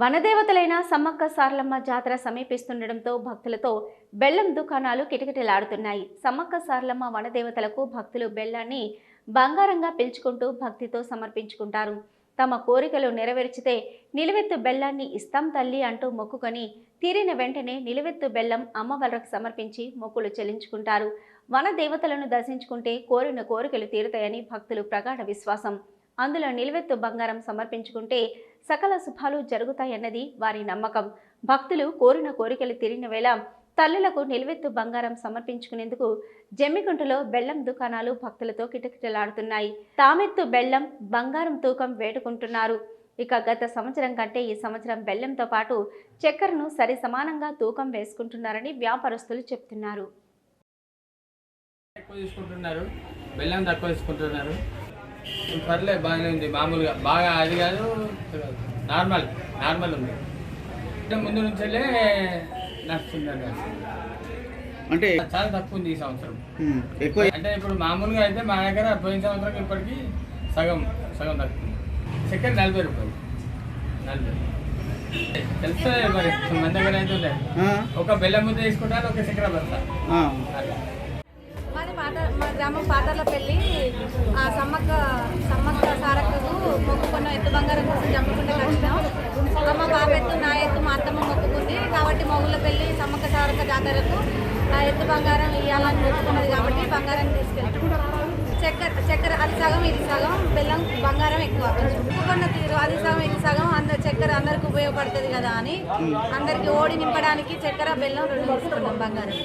వనదేవతలైన సమ్మక్క సారలమ్మ జాతర సమీపిస్తుండటంతో భక్తులతో బెల్లం దుకాణాలు కిటకిటలాడుతున్నాయి. సమ్మక్క సారలమ్మ వనదేవతలకు భక్తులు బెల్లాన్ని బంగారంగా పిలుచుకుంటూ భక్తితో సమర్పించుకుంటారు. తమ కోరికలు నెరవేర్చితే నిలువెత్తు బెల్లాన్ని ఇస్తాం తల్లి అంటూ మొక్కుకొని తీరిన వెంటనే నిలువెత్తు బెల్లం అమ్మవారికి సమర్పించి మొక్కులు చెల్లించుకుంటారు. వన దేవతలను దర్శించుకుంటే కోరిన కోరికలు తీరుతాయని భక్తులు ప్రగాఢ విశ్వాసం. అందులో నిలువెత్తు బంగారం సమర్పించుకుంటే సకల శుభాలు జరుగుతాయన్నది వారి నమ్మకం. భక్తులు కోరిన కోరికలు తీరిన వేళ తల్లులకు నిలువెత్తు బంగారం సమర్పించుకునేందుకు జమ్మికుంటలో బెల్లం దుకాణాలు భక్తులతో కిటకిటలాడుతున్నాయి. తామెత్తు బెల్లం బంగారం తూకం వేడుకుంటున్నారు. ఇక గత సంవత్సరం కంటే ఈ సంవత్సరం బెల్లంతో పాటు చక్కెరను సరి సమానంగా తూకం వేసుకుంటున్నారని వ్యాపారస్తులు చెప్తున్నారు. బెల్లం తక్కువ తీసుకుంటున్నారు. పర్లేదు బాగానే ఉంది. మామూలుగా బాగా అది కాదు నార్మల్ నార్మల్ ఉంది. అంటే ముందు నుంచెల్లే నడుస్తుందండి అంటే చాలా తక్కువ ఉంది ఈ సంవత్సరం. ఎక్కువ అంటే ఇప్పుడు మామూలుగా అయితే మా దగ్గర పోయిన సంవత్సరం ఇప్పటికి సగం సగం తక్కువ. చక్కెర నలభై రూపాయలు. నలభై. తెలుస్తుంది మరి? మన దగ్గర అయితే ఒక బెల్లం ముద్ద తీసుకుంటారు ఒక చక్కెర బస్తా మాది పాట మా గ్రామం పాటర్లపల్లి ఆ సమ్మక్క సమ్మక్క సారక్కకు మొక్కుకున్న ఎత్తు బంగారం కోసం చంపకుండా కష్టం అమ్మ బాబు ఎత్తు నా ఎత్తు మా అత్తమ్మ మొక్కుకుంది. కాబట్టి మొగుళ్ళ పెళ్ళి సమ్మక్క సారక్క జాతరకు ఆ ఎత్తు బంగారం ఇవ్వాలని మొక్కుకున్నది కాబట్టి బంగారం తీసుకెళ్తాం చక్కెర చక్కెర అది సగం ఇది సగం బెల్లం బంగారం ఎక్కువ. మొక్కుకున్న తీరు అది సగం చక్కెర అందరికి ఉపయోగపడుతుంది కదా అని అందరికి ఓడి నింపడానికి చక్కెర బెల్లం రెండు తీసుకున్నాం బంగారం.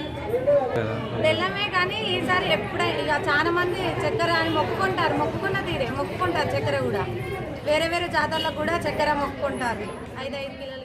బెల్లమే కానీ ఈసారి ఎప్పుడైనా ఇక చాలా మంది చక్కెర అని మొక్కుకుంటారు మొక్కుకున్న తీరే మొక్కుకుంటారు చక్కెర కూడా. వేరే వేరే జాతరలకు కూడా చక్కెర మొక్కుకుంటారు. ఐదు ఐదు కిలోలు